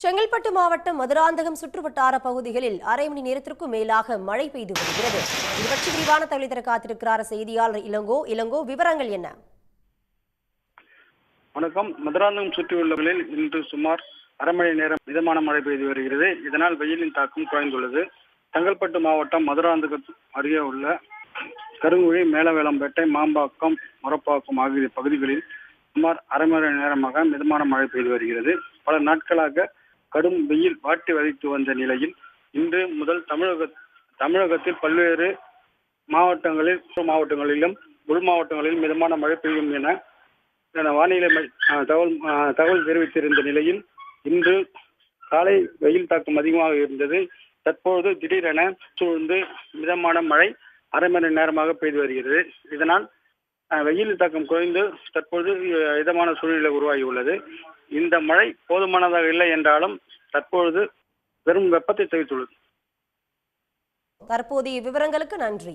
செங்கல்பட்டு மாவட்டம் மதுராந்தகம் சுற்றுவட்டார பகுதிகளில் அரை மணி நேரத்திற்கும் மேலாக மழை பெய்து வருகிறது. இது பற்றி விரிவான தகவலை தர காத்திருக்கிறார் செய்தியாளர் இளங்கோ. இளங்கோ விவரங்கள் என்ன? வணக்கம். மதுராந்தகம் சுற்றியுள்ளவர்களில் இன்று சுமார் அரை மணி நேரம் மிதமான மழை பெய்து வருகிறது. இதனால் வெயிலின் தாக்கம் குறைந்துள்ளது. செங்கல்பட்டு மாவட்டம் மதுராந்தகம் அருகே உள்ள கருங்குழி மேலவேலம்பேட்டை மாம்பாக்கம் மொரப்பாக்கம் ஆகிய பகுதிகளில் சுமார் அரை மணி நேரமாக மிதமான மழை பெய்து வருகிறது. பல நாட்களாக கடும் வெயில் வாட்டி வதைத்து வந்த நிலையில் இன்று முதல் தமிழக தமிழகத்தில் பல்வேறு மாவட்டங்களில் மாவட்டங்களிலும் உள் மாவட்டங்களிலும் மிதமான மழை பெய்யும் என வானிலை தகவல் தகவல் தெரிவித்திருந்த நிலையில் இன்று காலை வெயில் தாக்கம் அதிகமாக இருந்தது. தற்போது திடீரென சூழ்ந்து மிதமான மழை அரை மணி நேரமாக பெய்து வருகிறது. இதனால் வெயில் தாக்கம் குறைந்து தற்போது அஹ், இதமான சூழ்நிலை உருவாகியுள்ளது. இந்த மழை போதுமானதாக இல்லை என்றாலும் தற்பொழுது பெரும் வெப்பத்தை தெரிவித்துள்ளது தற்போதைய விவரங்களுக்கு நன்றி.